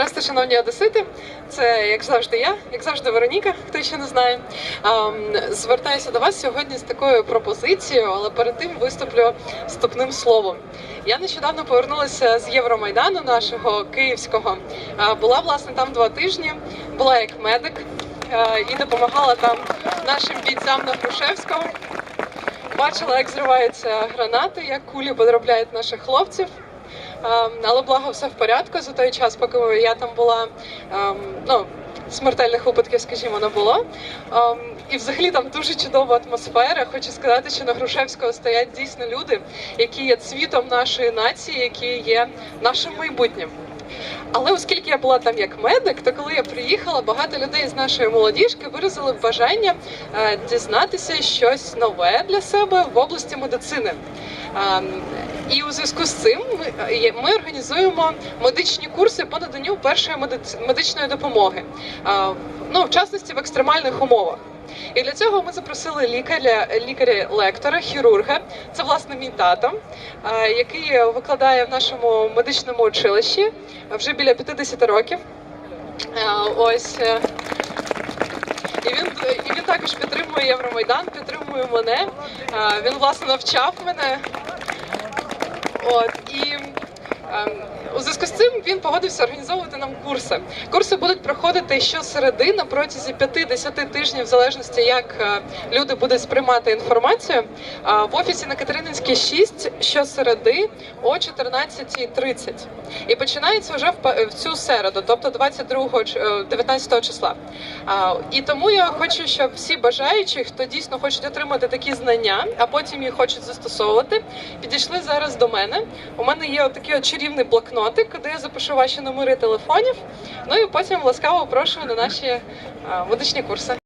Здравствуйте, шановні одесити. Це як завжди я, як завжди Вероніка, хто ще не знає. Звертаюся до вас сьогодні з такою пропозицією, але перед тим виступлю вступним словом. Я нещодавно повернулася з Євромайдану нашого київського. Була власне там два тижні. Була як медик і допомагала там нашим бійцям на Грушевського. Бачила, як зриваються гранати, як кулі подробляють наших хлопців. Ем, Але благо все в порядку за той час, поки я там була. ем, Ну, смертельних випадків, скажімо, не було. Ем, І взагалі там дуже чудова атмосфера. Хочу сказати, що на Грушевського стоять дійсно люди, які є цвітом нашої нації, які є нашим майбутнім. Але оскільки я була там як медик, то коли я приїхала, багато людей з нашої молодіжки виразили бажання е, дізнатися щось нове для себе в області медицини. І у зв'язку з цим ми, організуємо медичні курси по наданню першої медичної допомоги, е, ну в частності в екстремальних умовах. І для цього ми запросили лікаря, лікаря-лектора, хірурга. Це власне мій тато, е, який викладає в нашому медичному училищі вже біля 50 років. Е, Ось. е, І він, і він також підтримує Євромайдан, підтримує мене. Е, Він власне навчав мене. От і у зв'язку з цим він погодився організовувати нам курси. Курси будуть проходити щосереди на протязі 5-10 тижнів, в залежності як е, люди будуть сприймати інформацію. А в офісі на Катерининській 6 щосереди о 14.30. І починається вже в цю середу, тобто 22 ч- е, 19 числа. І тому я хочу, щоб всі бажаючі, хто дійсно хочуть отримати такі знання, а потім їх хочуть застосовувати, підійшли зараз до мене. У мене є отакий от чарівний блокнотик, куди я запишу ваші номери телефонів. Ну і потім ласкаво прошу на наші медичні курси.